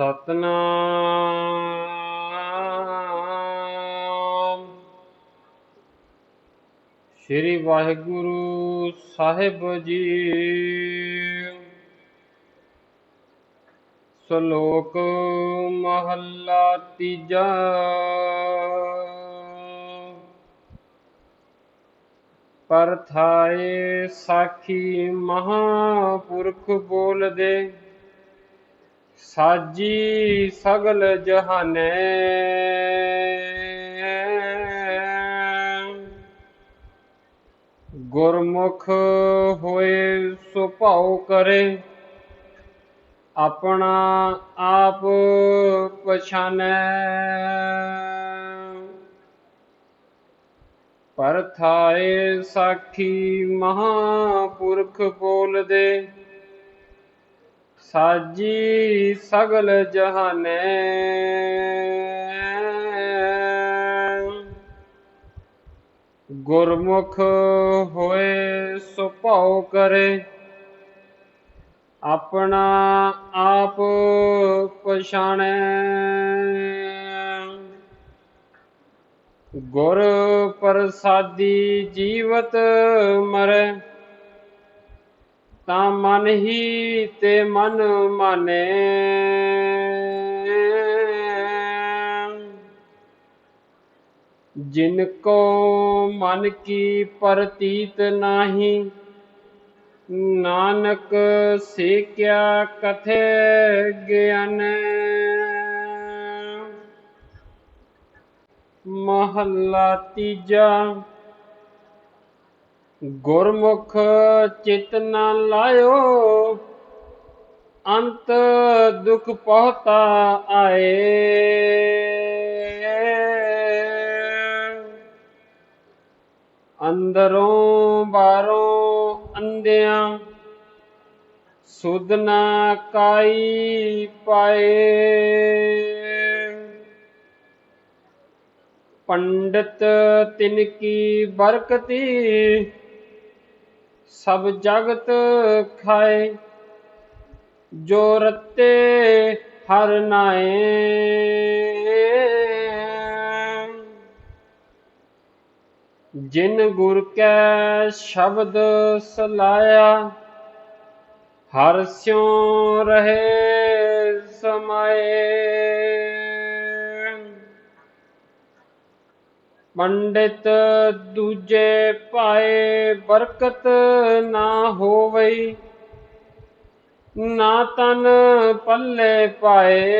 ਸਤਨਾਮ। ਸ੍ਰੀ ਵਾਹਿਗੁਰੂ ਸਾਹਿਬ ਜੀ। ਸ਼ਲੋਕ ਮਹੱਲਾ ਤੀਜਾ। ਪਰਥਾਏ ਸਾਖੀ ਮਹਾਪੁਰਖ ਬੋਲਦੇ। ਸਾਜੀ ਸਗਲ ਜਹਾਨੈ। ਗੁਰਮੁਖ ਹੋਏ ਸੁਭਾਉ ਕਰੇ ਆਪਣਾ ਆਪ ਪਛਾਨੈ। ਪਰਥਾਏ ਸਾਖੀ ਮਹਾਪੁਰਖ ਬੋਲਦੇ ਸਾਜੀ ਸਗਲ ਜਹਾਨੇ। ਗੁਰਮੁਖ ਹੋਏ ਸੋ ਭਾਉ ਕਰੇ। ਆਪਣਾ ਆਪ ਪਛਾਣੈ। ਗੁਰ ਪ੍ਰਸਾਦੀ ਜੀਵਤ ਮਰੇ। ਤਾਂ ਮਨ ਹੀ ਤੇ ਮਨ ਮਾਨੇ। ਜਿਨ ਕੋ ਮਨ ਕੀ ਪ੍ਰਤੀਤ ਨਾਹੀ, ਨਾਨਕ ਸੇਕਿਆ ਕਥੇ ਗਿਆਨ। ਮਹੱਲਾ ਤੀਜਾ ਗੁਰਮੁਖ ਚਿਤ ਨ ਲਾਇਓ, ਅੰਤ ਦੁਖ ਪਹੁਤਾ ਆਏ। ਅੰਦਰੋਂ ਬਾਹਰੋਂ ਅੰਧਿਆਂ, ਸੁਧ ਨਾ ਕਾਈ ਪਾਏ। ਪੰਡਤ ਤਿਨ ਕੀ ਬਰਕਤੀ ਸਭ ਜਗਤ ਖਾਏ, ਜੋ ਰਤੇ ਹਰ ਨਾਏ। ਜਿਨ ਗੁਰ ਕੈ ਸ਼ਬਦ ਸਲਾਇਆ, ਹਰ ਸਿਉ ਰਹੇ ਸਮਾਏ। ਪੰਡਿਤ ਦੂਜੇ ਪਾਏ ਬਰਕਤ ਨਾ ਹੋਵਈ। ਨਾ ਤਨ ਪੱਲੇ ਪਾਏ।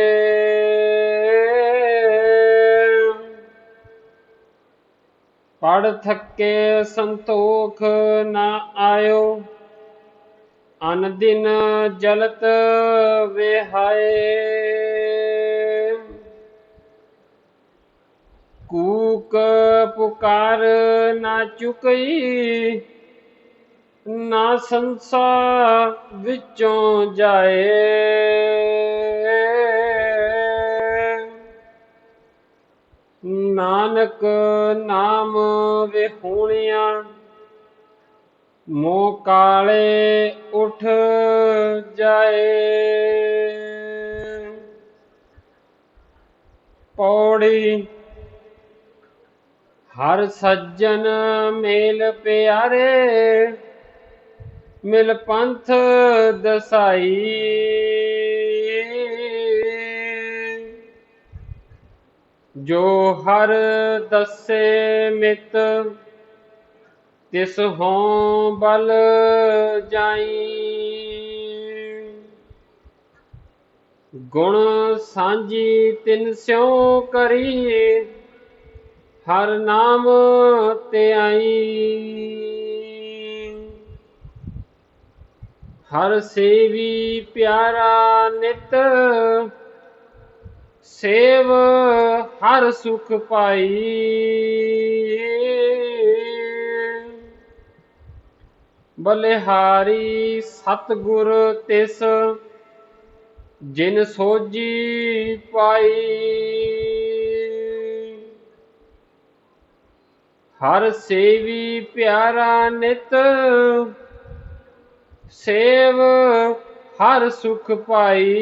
ਪੜ ਥੱਕੇ ਸੰਤੋਖ ਨਾ ਆਇਓ। ਅਨ ਦਿਨ ਜਲਤ ਵਿਹਾਏ। ਕੂ ਕੂਕ ਪੁਕਾਰ ਨਾ ਚੁਕਈ, ਨਾ ਸੰਸਾ ਵਿੱਚੋਂ ਜਾਏ। ਨਾਨਕ ਨਾਮ ਵਿਹੂਣਿਆ ਮੋ ਕਾਲੇ ਉਠ ਜਾਏ। ਪੌੜੀ ਹਰ ਸੱਜਣ ਮੇਲ ਪਿਆਰੇ, ਮਿਲ ਪੰਥ ਦਸਾਈ। ਜੋ ਹਰ ਦੱਸੇ ਮਿਤ, ਤਿਸ ਹੋਂ ਬਲ ਜਾਈ। ਗੁਣ ਸਾਂਝੀ ਤਿਨ ਸਿਉ ਕਰੀ ਹਰ ਨਾਮ ਤੇ ਹਰ ਸੇਵੀ ਪਿਆਰਾ ਨਿਤ, ਸੇਵ ਹਰ ਸੁਖ ਪਾਈ। ਬਲਿਹਾਰੀ ਸਤਗੁਰ ਤਿਸ, ਜਿਨ ਸੋਜੀ ਪਾਈ। ਹਰ ਸੇਵੀ ਪਿਆਰਾ ਨਿਤ, ਸੇਵ ਹਰ ਸੁਖ ਪਾਈ।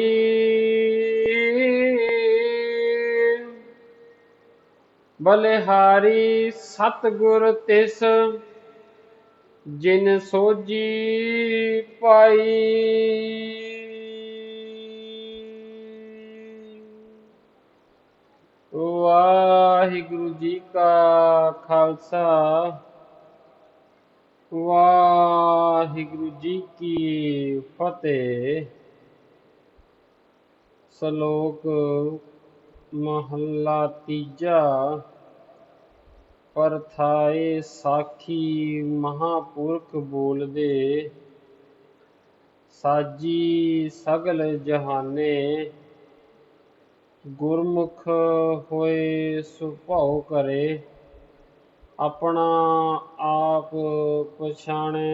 ਬਲਿਹਾਰੀ ਸਤਗੁਰ ਤਿਸ, ਜਿਨ ਸੋਜੀ ਪਾਈ। ਵਾਹਿਗੁਰੂ ਜੀ ਕਾ ਖਾਲਸਾ। ਵਾਹਿਗੁਰੂ ਜੀ ਕੀ ਫਤਿਹ। ਸ਼ਲੋਕ ਮਹੱਲਾ ਤੀਜਾ। ਪਰਥਾਏ ਸਾਖੀ ਮਹਾਪੁਰਖ ਬੋਲਦੇ, ਸਾਜੀ ਸਗਲ ਜਹਾਨੇ, ਗੁਰਮੁਖ ਹੋਏ ਸੁਭਾਉ ਕਰੇ। ਆਪਣਾ ਆਪ ਪਛਾਣੇ।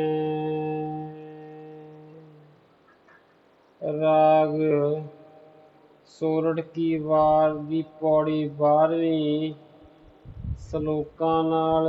ਰਾਗ ਸੋਰਠ ਕੀ ਵਾਰ ਦੀ ਪੌੜੀ ਬਾਰਵੀਂ ਸ਼ਲੋਕਾਂ ਨਾਲ